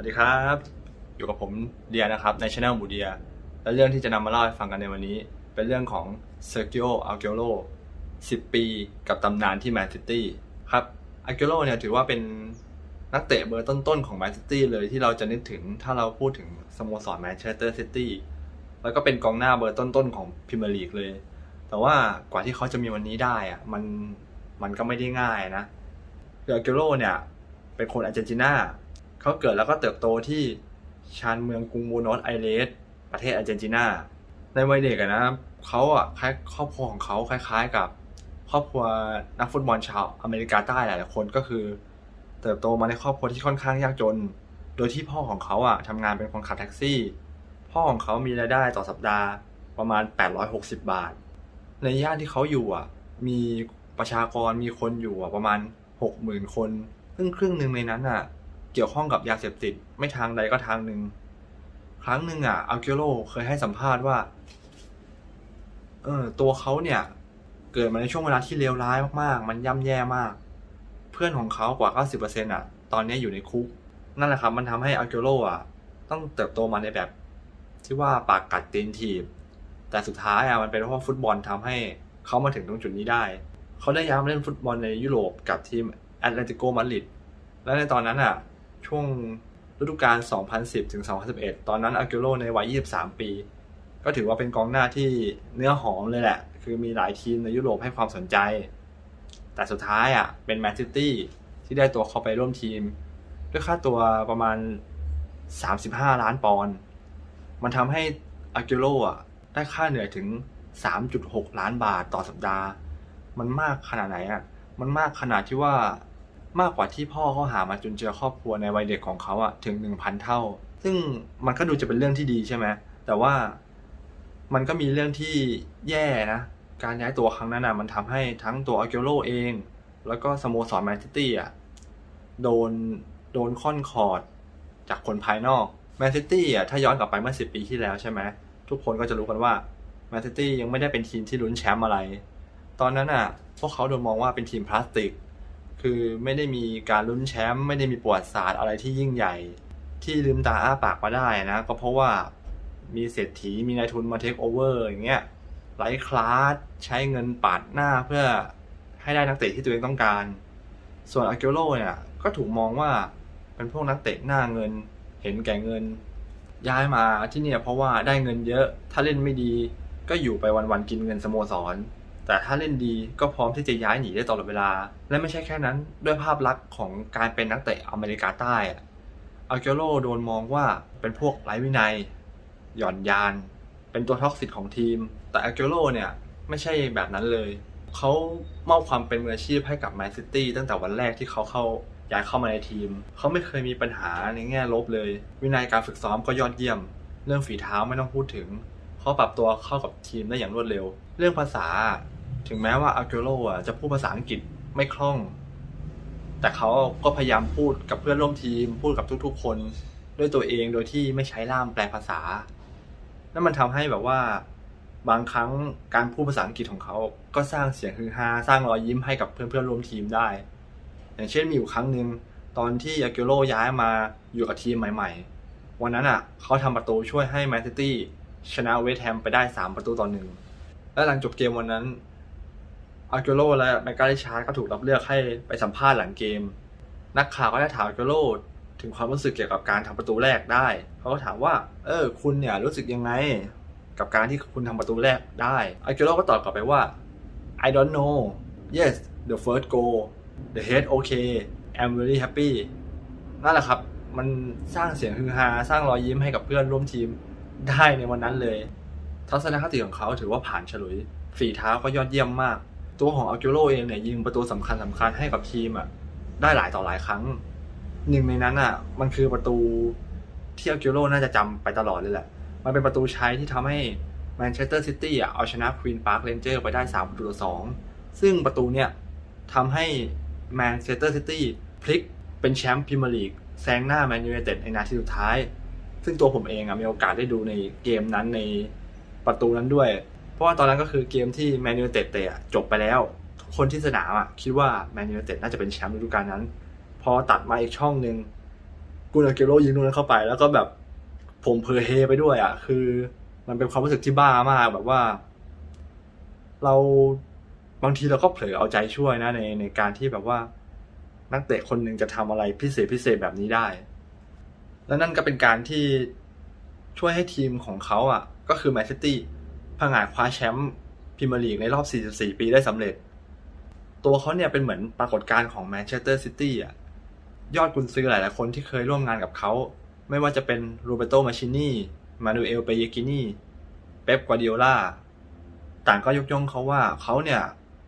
วัสดีครับ อยู่กับผมเดียนะครับในช anel หมูเดีย และเรื่องที่จะนำมาเล่าให้ฟังกันในวันนี้ เป็นเรื่องของเซอร์ i ิโออัลเกโร10 ปีกับตำนานที่แมนซิตี้ครับอัลเกโรเนี่ยถือว่าเป็นนักเตะเบอร์ต้นๆของแมนซิตี้เลยที่เราจะนึกถึงถ้าเราพูดถึงสโมสรแมนเชสเตอร์ซิตี้แล้วก็เป็นกองหน้าเบอร์ต้นๆของพรีเมียร์ลีกเลย แต่ว่ากว่าที่เขาจะมีวันนี้ได้อะมันมันก็ไม่ได้ง่ายนะอัลเกโรเนี่ยเป็นคนอาร์เจนตินา เขาเกิดแล้วก็เติบโตที่ชานเมืองกรุงบูโนสไอเรสประเทศอาร์เจนตินา ในวัยเด็กนะเขาอะคล้ายครอบครัวของเขาคล้าย ๆกับครอบครัวนักฟุตบอลชาวอเมริกาใต้หลายๆคนก็คือ เติบโตมาในครอบครัวที่ค่อนข้างยากจน โดยที่พ่อของเขาอะทำงานเป็นคนขับแท็กซี่ พ่อของเขามีรายได้ต่อสัปดาห์ประมาณ 860 บาท ในย่านที่เขาอยู่อะมีประชากรมีคนอยู่อะประมาณ 60,000 คน ซึ่งครึ่งหนึ่งในนั้นอะ เกี่ยวข้องกับยาเสพติด ไม่ทางใดก็ทางหนึ่ง ครั้งหนึ่งอะอัลเกโรเคยให้สัมภาษณ์ว่า เออ ตัวเขาเนี่ย เกิดมาในช่วงเวลาที่เลวร้ายมากๆ มันย่ำแย่มาก เพื่อนของเขากว่า 90%อะ ตอนนี้อยู่ในคุก นั่นแหละครับ มันทำให้อัลเกโรอะ ต้องเติบโตมาในแบบ ที่ว่าปากกัดตีนถีบ แต่สุดท้ายอะมันเป็นเพราะฟุตบอลทำให้เขามาถึงตรงจุดนี้ได้ เขาได้ย้ายมาเล่นฟุตบอลในยุโรปกับทีมแอตเลติโกมาดริดและในตอนนั้นอะ ช่วงฤดูกาล 2010 ถึง 2011 ตอนนั้นอากิโรในวัย 23 ปี ก็ถือว่าเป็นกองหน้าที่เนื้อหอมเลยแหละ คือมีหลายทีมในยุโรปให้ความสนใจ แต่สุดท้ายอะ เป็นแมนซิตี้ที่ได้ตัวเขาไปร่วมทีม ด้วยค่าตัวประมาณ 35 ล้านปอนด์ มันทำให้อากิโรอะ ได้ค่าเหนื่อยถึง 3.6 ล้านบาทต่อสัปดาห์ มันมากขนาดไหนอะ มันมากขนาดที่ว่า มากกว่าที่พ่อเขาหามาจนเจอครอบครัวในวัยเด็กของเขาอะถึง 1,000 เท่า ซึ่งมันก็ดูจะเป็นเรื่องที่ดีใช่ไหมแต่ว่ามันก็มีเรื่องที่แย่นะ การย้ายตัวครั้งนั้นอะมันทำให้ทั้งตัวอาเกโรเอง แล้วก็สโมสรแมนซิตี้อะโดนโดนค่อนคอร์ดจากคนภายนอกแมนซิตี้อะถ้าย้อนกลับไปเมื่อ10ปีที่แล้วใช่ไหมทุกคนก็จะรู้กันว่าแมนซิตี้ยังไม่ได้เป็นทีมที่ลุ้นแชมป์อะไร ตอนนั้นอะ พวกเขาโดนมองว่าเป็นทีมพลาสติก คือไม่ได้มีการลุ้นแชมป์ไม่ได้มีประวัติศาสตร์อะไรที่ยิ่งใหญ่ ที่ลืมตาอ้าปากมาได้นะ ก็เพราะว่ามีเศรษฐีมีนายทุนมาเทคโอเวอร์อย่างเงี้ยไร้คลาสใช้เงินปาดหน้าเพื่อให้ได้นักเตะที่ตัวเองต้องการ ส่วนอาเกโรเนี่ยก็ถูกมองว่าเป็นพวกนักเตะหน้าเงิน เห็นแก่เงิน ย้ายมาที่เนี่ยเพราะว่าได้เงินเยอะถ้าเล่นไม่ดีก็อยู่ไปวันๆกินเงินสโมสร แต่ถ้าเล่นดีก็พร้อมที่จะย้ายหนีได้ตลอดเวลา และไม่ใช่แค่นั้นด้วยภาพลักษณ์ของการเป็นนักเตะอเมริกาใต้อะอาเกโรโดนมองว่าเป็นพวกไร้วินัย หย่อนยาน เป็นตัวท็อกซิกของทีม แต่อาเกโรเนี่ยไม่ใช่แบบนั้นเลย เขามอบความเป็นมืออาชีพให้กับแมนซิตี้ตั้งแต่วันแรกที่เขาเข้าย้ายเข้ามาในทีม เขาไม่เคยมีปัญหาในแง่ลบเลย วินัยการฝึกซ้อมก็ยอดเยี่ยม เรื่องฝีเท้าไม่ต้องพูดถึง เขาปรับตัวเข้ากับทีมได้อย่างรวดเร็ว เรื่องภาษาถึงแม้ว่าอาเกโรอะจะพูดภาษาอังกฤษไม่คล่อง แต่เขาก็พยายามพูดกับเพื่อนร่วมทีม พูดกับทุกๆ คนด้วยตัวเองโดยที่ไม่ใช้ล่ามแปลภาษา นั่นมันทำให้แบบว่าบางครั้งการพูดภาษาอังกฤษของเขาก็สร้างเสียงฮือฮาสร้างรอยยิ้มให้กับเพื่อนๆร่วมทีมได้ อย่างเช่นมีอยู่ครั้งหนึ่งตอนที่อากิโรย้ายมาอยู่กับทีมใหม่ ๆ วันนั้นอะเขาทำประตูช่วยให้แมนซิตี้ ชนะเวสต์แฮมไปได้ 3 ประตูต่อหนึ่งและหลังจบเกมวันนั้นอาร์เกโรและแมกกาลิชาร์ก็ถูกรับเลือกให้ไปสัมภาษณ์หลังเกม นักข่าวก็ได้ถามอาร์เกโรถึงความรู้สึกเกี่ยวกับการทำประตูแรกได้ เขาก็ถามว่า เออ คุณเนี่ยรู้สึกยังไง กับการที่คุณทำประตูแรกได้อาร์เกโรก็ตอบกลับไปว่า I don't know yes the first goal the head okay I'm very happy นั่นแหละครับ มันสร้างเสียงฮือฮา สร้างรอยยิ้มให้กับเพื่อนร่วมทีม ได้ในวันนั้นเลย ทัศนคติของเขาถือว่าผ่านฉลุย ฝีเท้าก็ยอดเยี่ยมมาก ตัวของอากิโรเองเนี่ยยิงประตูสำคัญสำคัญให้กับทีมอะได้หลายต่อหลายครั้ง หนึ่งในนั้นอะ มันคือประตูที่อากิโรน่าจะจำไปตลอดเลยแหละ มันเป็นประตูใช้ที่ทำให้แมนเชสเตอร์ซิตี้อะเอาชนะควีนพาร์คเรนเจอร์ไปได้3ประตูต่อสองซึ่งประตูเนี่ยทำให้แมนเชสเตอร์ซิตี้พลิกเป็นแชมป์พรีเมียร์ลีกแซงหน้าแมนยูไนเต็ดในนาทีสุดท้าย ซึ่งตัวผมเองอะมีโอกาสได้ดูในเกมนั้นในประตูนั้นด้วย เพราะว่าตอนนั้นก็คือเกมที่แมนยูเต็ดเตะจบไปแล้ว คนที่สนามอะคิดว่าแมนยูเต็ดน่าจะเป็นแชมป์ฤดูกาลนั้น พอตัดมาอีกช่องหนึ่งกูนาเกโรยิงลูกนั้นเข้าไป แล้วก็แบบผมเพอเฮไปด้วยอะคือมันเป็นความรู้สึกที่บ้ามากแบบว่า เราบางทีเราก็เผลอเอาใจช่วยนะในในการที่แบบว่า นักเตะคนหนึ่งจะทำอะไรพิเศษพิเศษแบบนี้ได้ และนั่นก็เป็นการที่ช่วยให้ทีมของเขาอะ ก็คือแมนซิตี้ผงาดคว้าแชมป์พรีเมียร์ลีกในรอบ 44 ปีได้สำเร็จ ตัวเขาเนี่ยเป็นเหมือนปรากฏการณ์ของแมนเชสเตอร์ซิตี้อะ ยอดกุนซือหลายๆคนที่เคยร่วมงานกับเขา ไม่ว่าจะเป็นโรเบโตมาชินีมานูเอลเปเยกินีเป๊ปกวาดิโอลาต่างก็ยกย่องเขาว่าเขาเนี่ย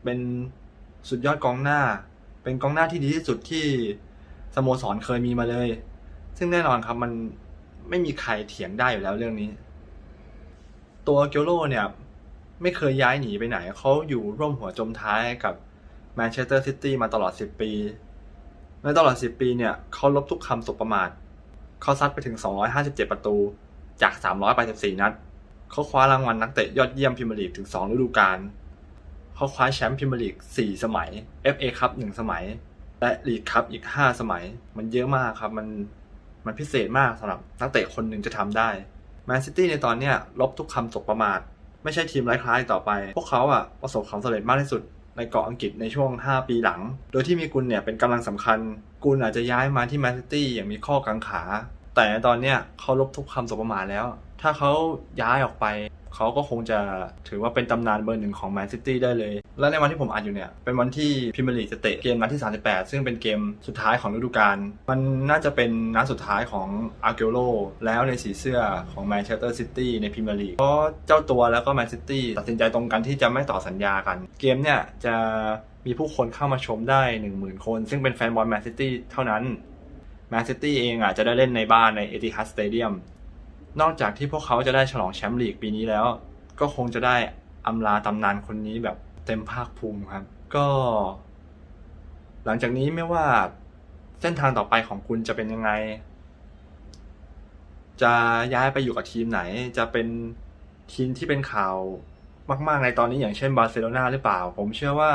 เป็นสุดยอดกองหน้า เป็นกองหน้าที่ดีที่สุดที่สโมสรเคยมีมาเลย ซึ่งแน่นอนครับมันไม่มีใครเถียงได้อยู่แล้วเรื่องนี้ ตัวเกียวโรเนี่ยไม่เคยย้ายหนีไปไหน เขาอยู่ร่วมหัวจมท้ายกับแมนเชสเตอร์ซิตี้มาตลอด 10 ปี ในตลอด 10 ปีเนี่ยเขาลบทุกคำสบประมาทเขาซัดไปถึง 257 ประตูจาก 384 นัด เขาคว้ารางวัลนักเตะยอดเยี่ยมพรีเมียร์ลีกถึง 2 ฤดูกาลเขาคว้าแชมป์พรีเมียร์ลีก 4 สมัย FA คัพ1สมัย และลีกคัพอีก 5 สมัย มันเยอะมากครับ มัน มันพิเศษมากสำหรับนักเตะคนหนึ่งจะทำได้แมนซิตี้ในตอนเนี้ยลบทุกคำสบประมาท ไม่ใช่ทีมไร้คล้ายต่อไป พวกเขาอะประสบความสำเร็จมากที่สุดในเกาะอังกฤษในช่วง 5 ปีหลัง โดยที่มีกุลเนี่ยเป็นกำลังสำคัญ กุลอาจจะย้ายมาที่แมนซิตี้อย่างมีข้อกังขา แต่ในตอนเนี้ยเขาลบทุกคำสบประมาทแล้ว ถ้าเขาย้ายออกไป เขาก็คงจะถือว่าเป็นตำนานเบอร์หนึ่งของแมนซิตี้ได้เลย และในวันที่ผมอัดอยู่เนี่ย เป็นวันที่พรีเมียร์ลีจะเตะเกมนัดที่ 38 ซึ่งเป็นเกมสุดท้ายของฤดูกาล มันน่าจะเป็นนัดสุดท้ายของอาร์เกโลแล้วในสีเสื้อของแมนเชสเตอร์ซิตี้ในพรีเมียร์ลีกเพราะเจ้าตัวแล้วก็แมนซิตี้ตัดสินใจตรงกันที่จะไม่ต่อสัญญากัน เกมเนี่ยจะมีผู้คนเข้ามาชมได้ 10,000 คน ซึ่งเป็นแฟนบอลแมนซิตี้เท่านั้นแมนซิตี้เองอะจะได้เล่นในบ้านในเอติฮัดสเตเดียม นอกจากที่พวกเขาจะได้ฉลองแชมป์ลีกปีนี้แล้ว ก็คงจะได้อำลาตำนานคนนี้แบบเต็มภาคภูมิครับ ก็ หลังจากนี้ไม่ว่าเส้นทางต่อไปของคุณจะเป็นยังไง จะย้ายไปอยู่กับทีมไหน จะเป็นทีมที่เป็นข่าวมาก ๆ ในตอนนี้อย่างเช่นบาร์เซโลนาหรือเปล่า ผมเชื่อว่า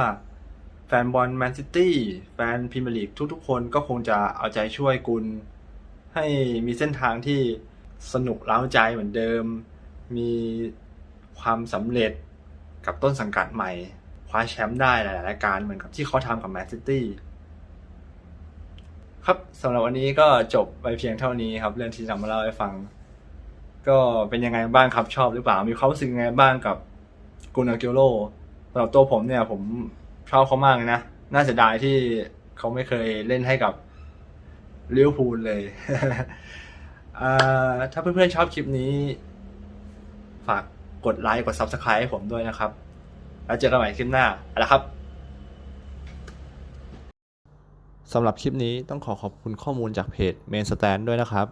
แฟนบอลแมนซิตี้แฟนพรีเมียร์ลีกทุก ๆ คนก็คงจะเอาใจช่วยกุลให้มีเส้นทางที่ สนุกเล้าใจเหมือนเดิม มีความสำเร็จกับต้นสังกัดใหม่ คว้าแชมป์ได้หลายรายการเหมือนกับที่เขาทำกับแมนซิตี้ครับสำหรับวันนี้ก็จบไปเพียงเท่านี้ครับ เรื่องที่นำมาเล่าให้ฟัง ก็เป็นยังไงบ้างครับชอบหรือเปล่า มีความรู้สึกยังไงบ้างกับกุนาเกโรสำหรับตัวผมเนี่ยผมชอบเขามากเลยนะ น่าเสียดายที่เขาไม่เคยเล่นให้กับลิเวอร์พูลเลย ถ้าเพื่อนๆชอบคลิปนี้ ฝากกดไลค์กด Subscribe ให้ผมด้วยนะครับ แล้วเจอกันใหม่คลิปหน้าเอาละครับสำหรับคลิปนี้ต้องขอขอบคุณข้อมูลจากเพจ Main Stand ด้วยนะครับ